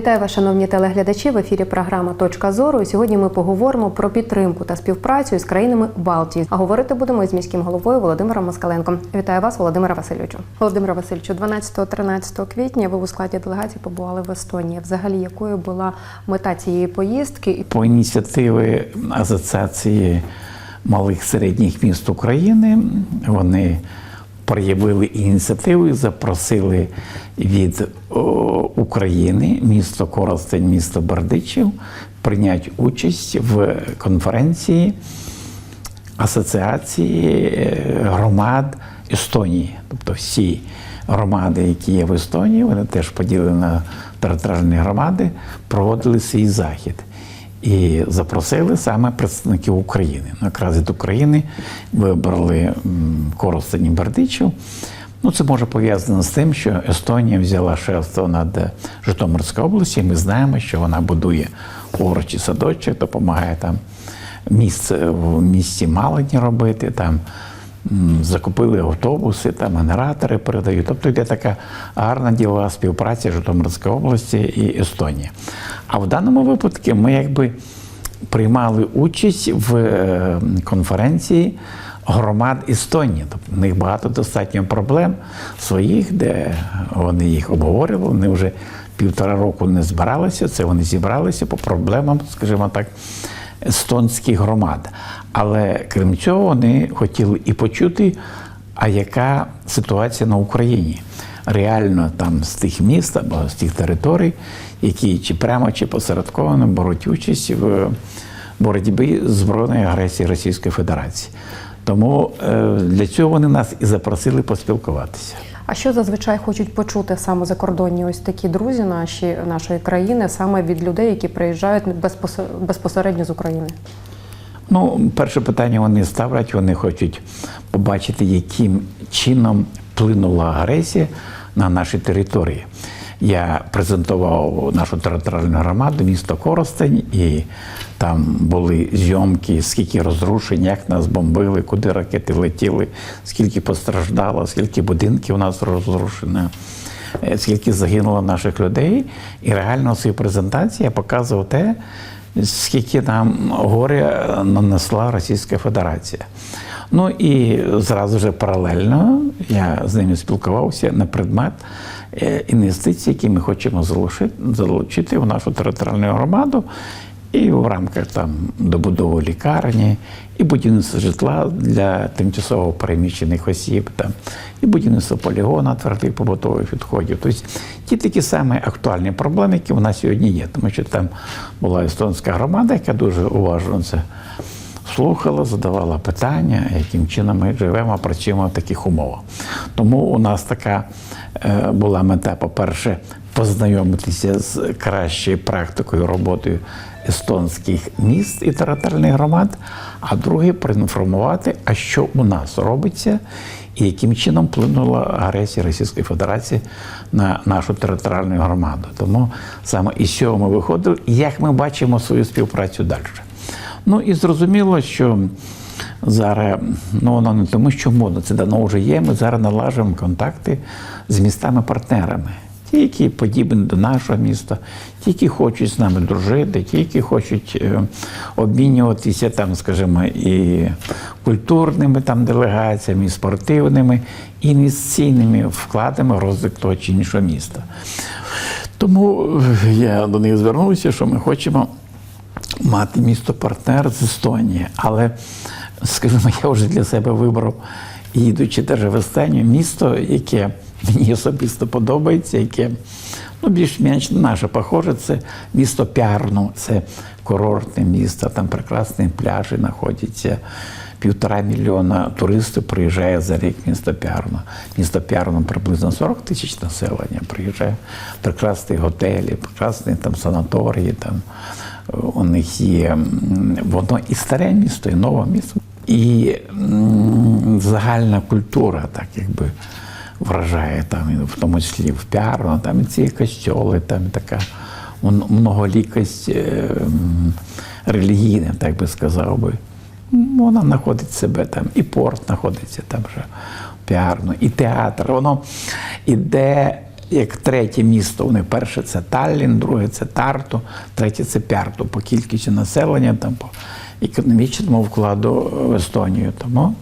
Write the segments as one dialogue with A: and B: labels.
A: Вітаю вас, шановні телеглядачі. В ефірі програма Точка зору. І сьогодні ми поговоримо про підтримку та співпрацю із країнами Балтії. А говорити будемо із міським головою Володимиром Москаленком. Вітаю вас, Володимира Васильовичу. Володимира Васильовичу, 12-13 квітня ви у складі делегації побували в Естонії. Взагалі, якою була мета цієї поїздки?
B: По ініціативи Асоціації малих середніх міст України вони проявили ініціативу і запросили від України місто Коростень, місто Бердичів прийняти участь в конференції Асоціації е, громад Естонії. Тобто всі громади, які є в Естонії, вони теж поділені на територіальні громади, проводили свій захід. І запросили саме представників України. Якраз від України вибрали Коростень Бердичів. Ну, це може пов'язано з тим, що Естонія взяла шефство над Житомирською областю. і Ми знаємо, що вона будує урочі садочок, допомагає там місце в місті Малині робити. Там закупили автобуси, там генератори передають. Тобто йде така гарна ділова співпраця Житомирської області і Естонії. А в даному випадку ми якби приймали участь в е, конференції громад Естонії. Тобто в них багато достатньо проблем своїх, де вони їх обговорювали. Вони вже півтора року не збиралися. Це вони зібралися по проблемам, скажімо так, естонських громад. Але крім цього, вони хотіли і почути, а яка ситуація на Україні. Реально там з тих міст або з тих територій, які чи прямо, чи посередковано беруть участь в боротьбі з збройною агресією Російської Федерації. Тому е, для цього вони нас і запросили поспілкуватися.
A: А що зазвичай хочуть почути саме закордонні ось такі друзі наші нашої країни, саме від людей, які приїжджають безпосередньо, безпосередньо з України?
B: Ну, перше питання вони ставлять, вони хочуть побачити, яким чином вплинула агресія на наші території. Я презентував нашу територіальну громаду, місто Коростень, і там були зйомки, скільки розрушень, як нас бомбили, куди ракети летіли, скільки постраждало, скільки будинків у нас розрушено, е, скільки загинуло наших людей. І реально в своїй я показував те, скільки нам горя нанесла Російська Федерація. Ну і зразу ж паралельно я з ними спілкувався на предмет інвестицій, які ми хочемо залучити, в нашу територіальну громаду. І в рамках там добудови лікарні, і будівництва житла для тимчасово переміщених осіб, там, і будівництво полігона твердих побутових відходів. Тобто ті такі самі актуальні проблеми, які в нас сьогодні є. Тому що там була естонська громада, яка дуже уважно це слухала, задавала питання, яким чином ми живемо, працюємо в таких умовах. Тому у нас така е, була мета, по-перше, познайомитися з кращою практикою роботою естонських міст і територіальних громад, а друге проінформувати, а що у нас робиться. І яким чином вплинула агресія Російської Федерації на нашу територіальну громаду. Тому саме із цього ми виходили, і як ми бачимо свою співпрацю далі. Ну і зрозуміло, що зараз ну воно не тому, що модно, це давно вже є. Ми зараз налажуємо контакти з містами-партнерами. Ті, які подібні до нашого міста, ті, які хочуть з нами дружити, ті, які хочуть е, обмінюватися там, скажімо, і культурними там делегаціями, і спортивними, і інвестиційними вкладами в розвиток того чи іншого міста. Тому е, я до них звернувся, що ми хочемо мати місто-партнер з Естонії. Але, скажімо, я вже для себе вибрав, їдучи теж в Естонію, місто, яке мені особисто подобається, яке ну, більш-менш наше похоже, це місто Пярну, це курортне місто, там прекрасні пляжі знаходяться. Півтора мільйона туристів приїжджає за рік місто Пярну. Місто Пярну приблизно 40 тисяч населення. Приїжджає прекрасні готелі, прекрасні там санаторії. Там у них є воно і старе місто, і нове місто. І загальна культура, так якби вражає там, в тому числі в Пярну, там і ці костьоли, там і така многолікость е, релігійна, так би сказав би. Вона знаходить себе там, і порт знаходиться там вже піарно, і театр. Воно іде як третє місто. Вони перше це Таллін, друге це Тарту, третє це Пярту по кількості населення, там по економічному вкладу в Естонію. Тому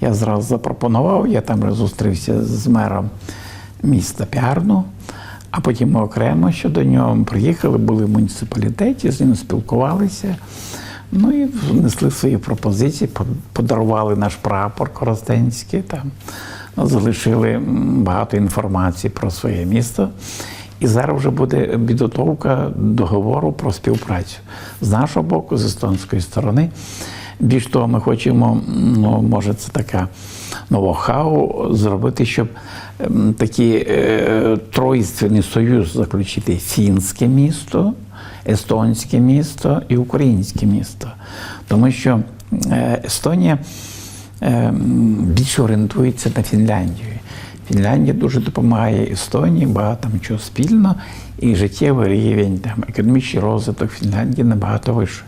B: я зразу запропонував, я там зустрівся з мером міста Пярну, а потім ми окремо щодо нього приїхали, були в муніципалітеті, з ним спілкувалися. Ну і внесли свої пропозиції, подарували наш прапор Коростенський, залишили багато інформації про своє місто. І зараз вже буде підготовка договору про співпрацю з нашого боку, з естонської сторони. Більш того, ми хочемо, ну може, це така ноу-хау зробити, щоб такий е, тройственний союз заключити фінське місто, естонське місто і українське місто. Тому що е, Естонія більше орієнтується на Фінляндію. Фінляндія дуже допомагає Естонії, багато чого спільно, і життєвий рівень, там, економічний розвиток Фінляндії набагато вищий.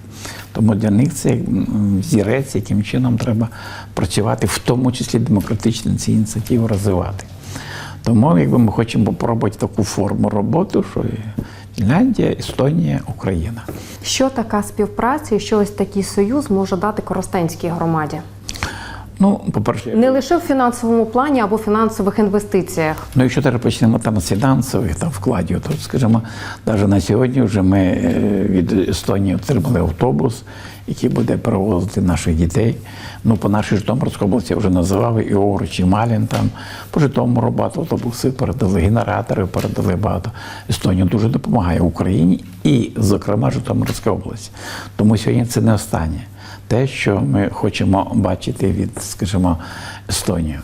B: Тому для них це м, взірець, яким чином треба працювати, в тому числі демократичні ці ініціативи розвивати. Тому якби ми хочемо попробувати таку форму роботи, що Фінляндія, Естонія, Україна.
A: Що така співпраця і що ось такий союз може дати Коростенській громаді?
B: Ну, по-перше,
A: Не лише в фінансовому плані або фінансових інвестиціях.
B: Ну, якщо зараз почнемо там з фінансових там, вкладів, то скажімо, навіть на сьогодні вже ми е, від Естонії отримали автобус, який буде перевозити наших дітей. Ну, по нашій Житомирській області вже називали і Овруч, і Малін там. По Житомиру багато автобуси передали, генератори передали багато. Естонія дуже допомагає Україні і, зокрема, Житомирська область. Тому сьогодні це не останнє. Те, що ми хочемо бачити від, скажімо, Естонії.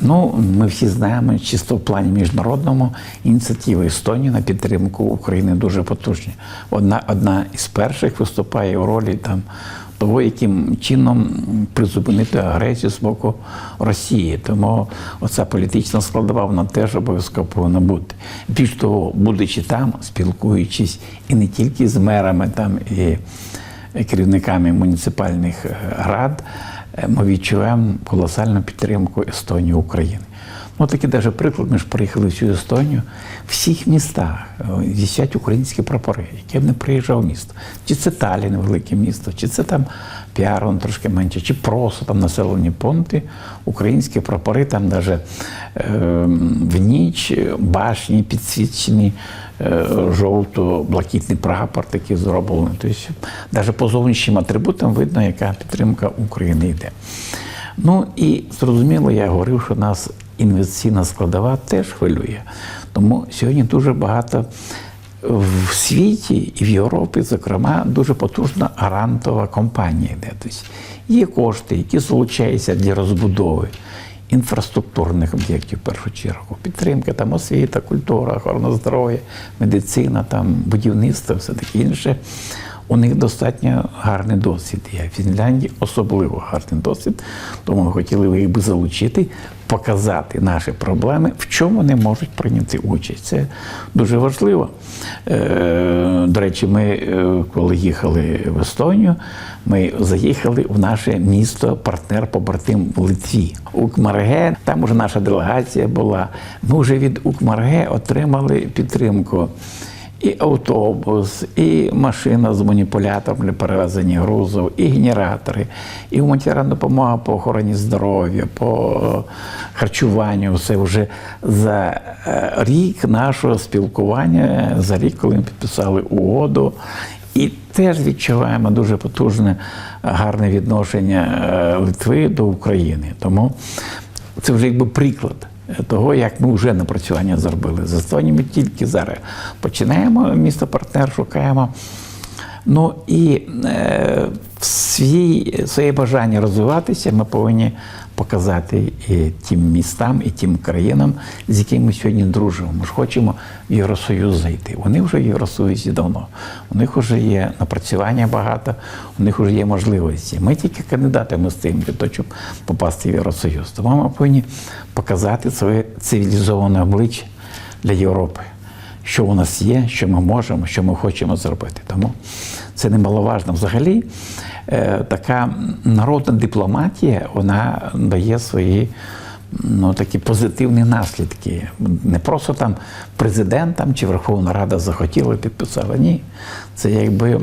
B: Ну, ми всі знаємо, чисто в плані міжнародному ініціативи Естонії на підтримку України дуже потужні. Одна, одна із перших виступає у ролі там того, яким чином призупинити агресію з боку Росії. Тому оця політична складова вона теж обов'язково повинна бути. Більш того, будучи там, спілкуючись і не тільки з мерами там і керівниками муніципальних е, рад, е, ми відчуваємо колосальну підтримку Естонії України. Ну, такий даже приклад, ми ж приїхали в цю Естонію. В всіх містах е, висять українські прапори, які б не приїжджав місто. Чи це Талін, велике місто, чи це там Піарон трошки менше, чи просто там населені пункти, українські прапори, там навіть е, в ніч башні підсвічені жовто-блакитний прапор такий зроблений. Тобто, навіть по зовнішнім атрибутам видно, яка підтримка України йде. Ну і зрозуміло, я говорив, що нас інвестиційна складова теж хвилює. Тому сьогодні дуже багато в світі і в Європі, зокрема, дуже потужна грантова компанія йде. Тобто є кошти, які залучаються для розбудови інфраструктурних об'єктів в першу чергу. Підтримка, там освіта, культура, охорона здоров'я, медицина, там будівництво, все таке інше. У них достатньо гарний досвід є. В Фінляндії особливо гарний досвід, тому ми хотіли їх би залучити, показати наші проблеми, в чому вони можуть прийняти участь. Це дуже важливо. Е, До речі, ми, е, коли їхали в Естонію, ми заїхали в наше місто, партнер побратим в Литві. Укмарге, там уже наша делегація була. Ми вже від Укмарге отримали підтримку і автобус, і машина з маніпулятором для перевезення грузу, і генератори, і гуманітарна допомога по охороні здоров'я, по е, харчуванню. Все вже за е, рік нашого спілкування, за рік, коли ми підписали угоду. І теж відчуваємо дуже потужне гарне відношення е, Литви до України. Тому це вже якби приклад того, як ми вже напрацювання зробили. За Естонію ми тільки зараз починаємо місто партнер, шукаємо. Ну і е, в свій, своє бажання розвиватися ми повинні показати і тим містам, і тим країнам, з якими ми сьогодні дружимо. Ми ж хочемо в Євросоюз зайти. Вони вже в Євросоюзі давно. У них вже є напрацювання багато, у них вже є можливості. Ми тільки кандидати ми стоїмо для того, щоб попасти в Євросоюз. Тому ми повинні показати своє цивілізоване обличчя для Європи що у нас є, що ми можемо, що ми хочемо зробити. Тому це немаловажно. Взагалі, е, така народна дипломатія вона дає свої ну, такі позитивні наслідки. Не просто там президент там, чи Верховна Рада захотіла підписала. Ні. Це якби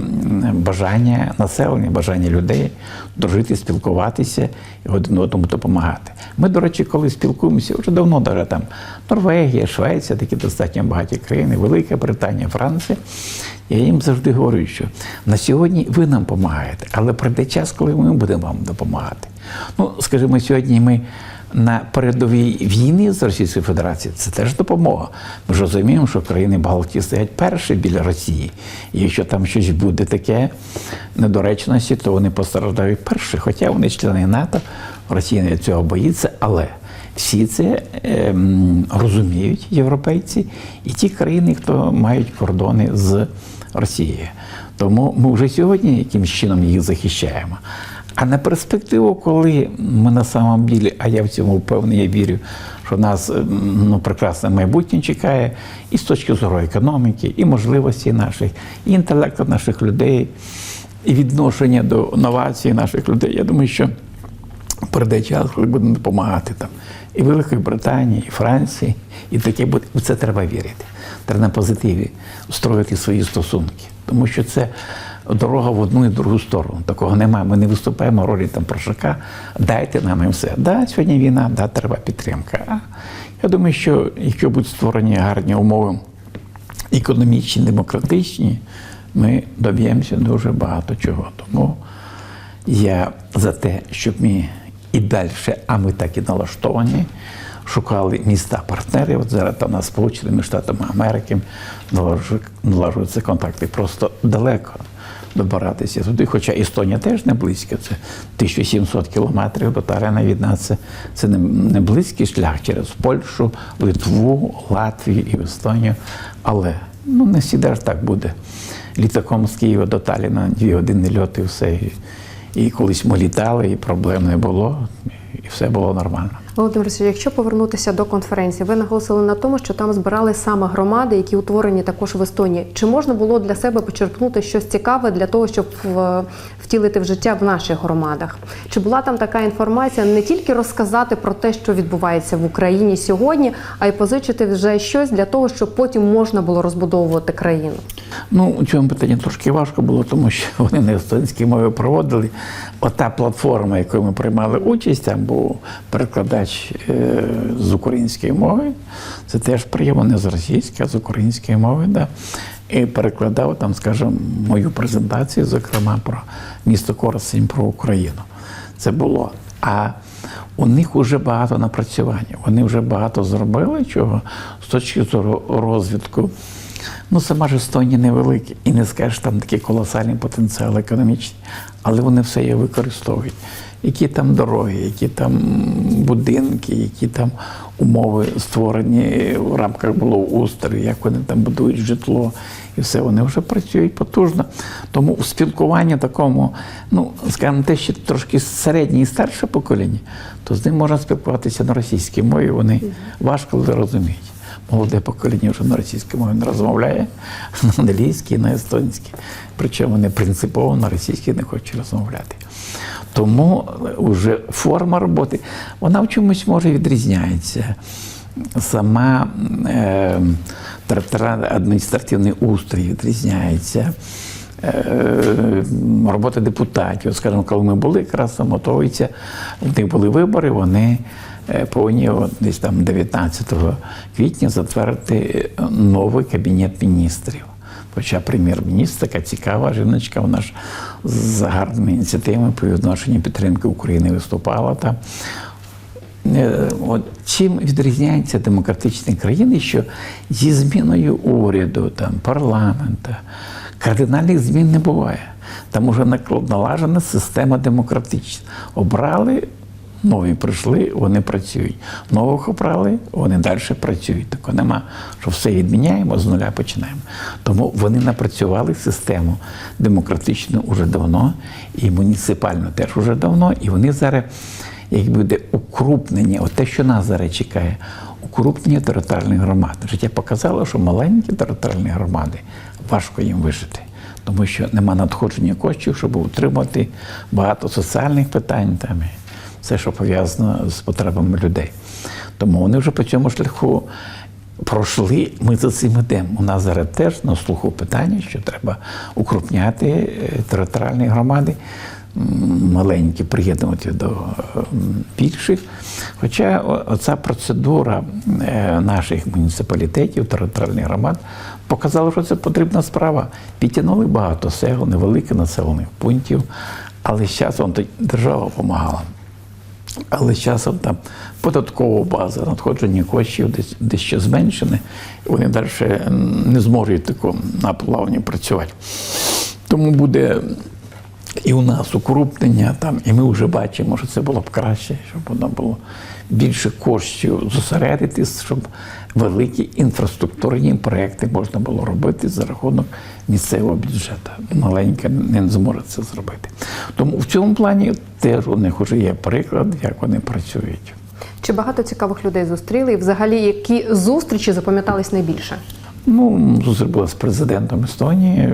B: бажання населення, бажання людей дружити, спілкуватися і один одному допомагати. Ми, до речі, коли спілкуємося, вже давно даже там Норвегія, Швеція, такі достатньо багаті країни, Велика Британія, Франція. Я їм завжди говорю, що на сьогодні ви нам допомагаєте, але прийде час, коли ми будемо вам допомагати. Ну, скажімо, сьогодні ми на передовій війни з Російською Федерацією це теж допомога. Ми ж розуміємо, що країни Балтії стоять перші біля Росії. І якщо там щось буде таке недоречності, то вони постраждають перші. Хоча вони члени НАТО, Росія не цього боїться, але всі це ем, розуміють європейці і ті країни, хто мають кордони з Росією. Тому ми вже сьогодні якимось чином їх захищаємо. А на перспективу, коли ми на самом ділі, а я в цьому впевнений, я вірю, що нас ну, прекрасне майбутнє чекає і з точки зору економіки, і можливості наших, і інтелекту наших людей, і відношення до новацій наших людей. Я думаю, що прийде час, коли будемо допомагати там і Великої Британії, і Франції, і таке буде. В це треба вірити. Треба на позитиві строїти свої стосунки. Тому що це дорога в одну і другу сторону. Такого немає. Ми не виступаємо ролі там прошака. Дайте нам і все. Да, сьогодні війна, да, треба підтримка. А я думаю, що якщо будуть створені гарні умови економічні, демократичні, ми доб'ємося дуже багато чого. Тому я за те, щоб ми і далі, а ми так і налаштовані, шукали міста партнерів. От зараз там нас Сполученими Штатами Америки налажу- налажуються контакти просто далеко добиратися туди. Хоча Естонія теж не близько, це 1700 кілометрів до Тарена від нас. Це, це не, близький шлях через Польщу, Литву, Латвію і Естонію. Але ну, не всі так буде. Літаком з Києва до Таліна дві години льоту і все. І, колись ми літали, і проблем не було, і все було нормально.
A: Володимир якщо повернутися до конференції, ви наголосили на тому, що там збирали саме громади, які утворені також в Естонії. Чи можна було для себе почерпнути щось цікаве для того, щоб втілити в життя в наших громадах? Чи була там така інформація не тільки розказати про те, що відбувається в Україні сьогодні, а й позичити вже щось для того, щоб потім можна було розбудовувати країну?
B: Ну, у цьому питанні трошки важко було, тому що вони на естонській мові проводили. Ота платформа, якою ми приймали участь, там був перекладач е, з української мови. Це теж приємно, не з російської, а з української мови. Да. І перекладав там, скажімо, мою презентацію, зокрема, про місто Коростень, про Україну. Це було. А у них вже багато напрацювання. Вони вже багато зробили чого з точки зору розвитку. Ну, сама ж Естонія невелика, і не скажеш, там такий колосальний потенціал економічний, але вони все є використовують. Які там дороги, які там будинки, які там умови створені в рамках благоустрою, як вони там будують житло, і все, вони вже працюють потужно. Тому у спілкуванні такому, ну, скажімо, те, що трошки середнє і старше покоління, то з ним можна спілкуватися на російській мові, вони важко розуміють. Молоде покоління вже на російській мові не розмовляє, на англійській, на естонській. Причому вони принципово на російській не хочуть розмовляти. Тому вже форма роботи, вона в чомусь може відрізняється. Сама е, адміністративний устрій відрізняється. Е, робота депутатів. Скажімо, коли ми були якраз там в них були вибори, вони е, повинні десь там 19 квітня затвердити новий кабінет міністрів. Хоча прем'єр-міністр, така цікава жіночка, вона ж з гарними ініціативами по відношенню підтримки України виступала там. Е, От чим відрізняються демократичні країни, що зі зміною уряду, там, парламента, кардинальних змін не буває. Там уже налажена система демократична. Обрали, нові прийшли, вони працюють. Нових обрали, вони далі працюють. Такого нема, що все відміняємо, з нуля починаємо. Тому вони напрацювали систему демократичну уже давно, і муніципальну теж уже давно, і вони зараз як буде укрупнення, от те, що нас зараз чекає, укрупнення територіальних громад. Життя показало, що маленькі територіальні громади важко їм вижити, тому що нема надходження коштів, щоб утримати багато соціальних питань там. Все, що пов'язано з потребами людей. Тому вони вже по цьому шляху пройшли, ми за цим йдемо. У нас зараз теж на слуху питання, що треба укрупняти е, територіальні громади, маленькі приєднувати до більших. Хоча оця процедура е, наших муніципалітетів, територіальних громад показала, що це потрібна справа. Підтягнули багато сел, невеликих населених пунктів, але з часом то держава допомагала. Але з часом там податкова база, надходження коштів десь, дещо зменшене, вони далі не зможуть такому на плавні працювати. Тому буде і у нас укрупнення, там, і ми вже бачимо, що це було б краще, щоб воно було більше коштів зосередитись, щоб великі інфраструктурні проекти можна було робити за рахунок місцевого бюджету. Маленька не зможе це зробити. Тому в цьому плані теж у них вже є приклад, як вони працюють.
A: Чи багато цікавих людей зустріли? І взагалі, які зустрічі запам'ятались найбільше?
B: Ну, була з президентом Естонії.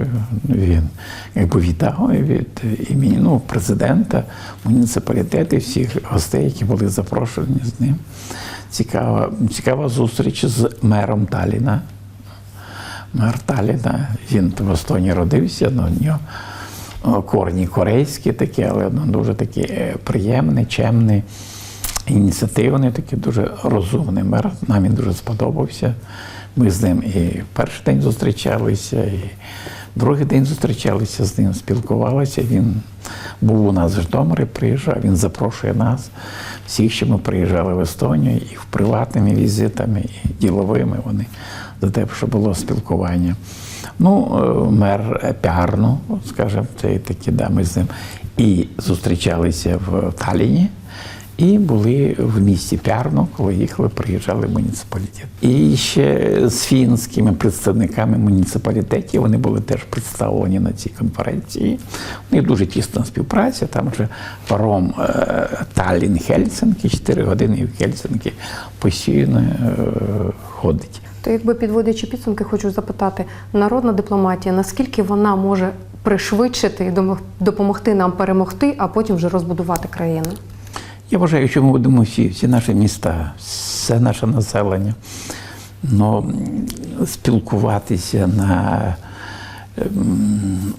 B: Він якби вітав від імені ну, президента, муніципалітету, всіх гостей, які були запрошені з ним. Цікава, цікава зустріч з мером Таліна. Мер Таліна, він в Естонії родився, ну, у нього корні корейські такі, але ну, дуже такі е, приємний, чемний, ініціативний, такий дуже розумний мер. Нам він дуже сподобався. Ми з ним і перший день зустрічалися, і другий день зустрічалися з ним, спілкувалися. Він був у нас в Житомирі, приїжджав, він запрошує нас. Всіх, що ми приїжджали в Естонію, і в приватними візитами, і діловими вони за те, щоб було спілкування. Ну, е, мер Піарно, скажімо, це такі, да, ми з ним і зустрічалися в Талліні. І були в місті Пярно, коли їхали, приїжджали в муніципалітет. І ще з фінськими представниками муніципалітетів вони були теж представлені на цій конференції. У них дуже тісна співпраця. Там вже паром е, Таллін Хельсинки, 4 години в Хельсинки постійно е, ходить.
A: То якби підводячи підсумки, хочу запитати, народна дипломатія, наскільки вона може пришвидшити і допомогти нам перемогти, а потім вже розбудувати країну?
B: Я вважаю, що ми будемо всі, всі наші міста, все наше населення, ну, спілкуватися на ем,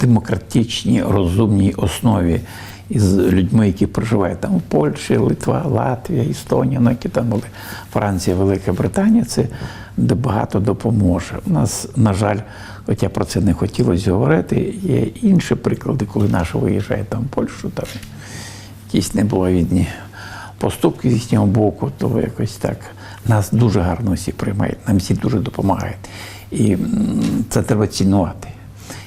B: демократичній, розумній основі із людьми, які проживають там в Польщі, Литва, Латвія, Естонія, ну, які там були, Франція, Велика Британія, це де багато допоможе. У нас, на жаль, хоча про це не хотілося говорити, є інші приклади, коли наші виїжджають там в Польщу, там якісь неблаговідні поступки з їхнього боку, то якось так. Нас дуже гарно всі приймають, нам всі дуже допомагають. І це треба цінувати.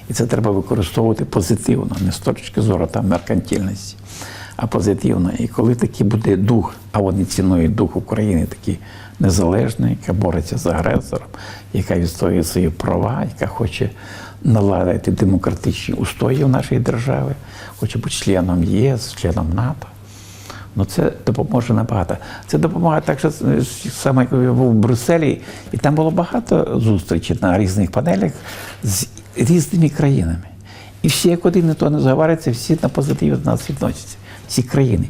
B: І це треба використовувати позитивно, не з точки зору там меркантильності, а позитивно. І коли такий буде дух, а вони цінують дух України, такий незалежний, яка бореться з агресором, яка відстоює свої права, яка хоче наладити демократичні устої в нашій державі, хоче бути членом ЄС, членом НАТО. Ну, це допоможе набагато. Це допомагає так, що е, саме я був в Брюсселі, і там було багато зустрічей на різних панелях з різними країнами. І всі, як один і то не заговориться, всі на позитиві до нас відносяться. Всі країни.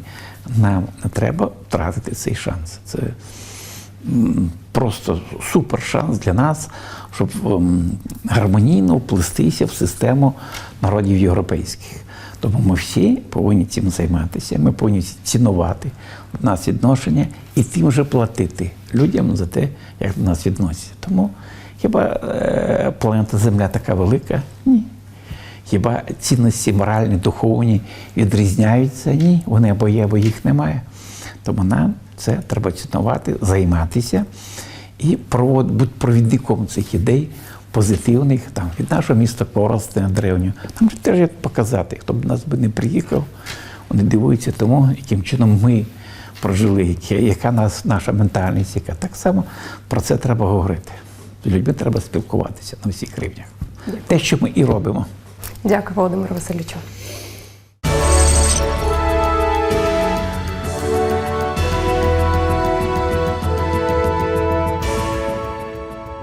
B: Нам треба втратити цей шанс. Це просто супер шанс для нас, щоб ем, гармонійно вплестися в систему народів європейських. Тому ми всі повинні цим займатися. Ми повинні цінувати нас відношення і тим же платити людям за те, як до нас відносяться. Тому хіба е, планета Земля така велика? Ні. Хіба цінності моральні, духовні відрізняються? Ні. Вони або є, або їх немає. Тому нам це треба цінувати, займатися і провод, бути провідником цих ідей позитивних, там, від нашого міста Коростеня древнього. Там же теж як показати, хто б нас би не приїхав, вони дивуються тому, яким чином ми прожили, яка нас, наша ментальність, яка так само про це треба говорити. З людьми треба спілкуватися на всіх рівнях. Те, що ми і робимо.
A: Дякую, Володимиру Васильовичу.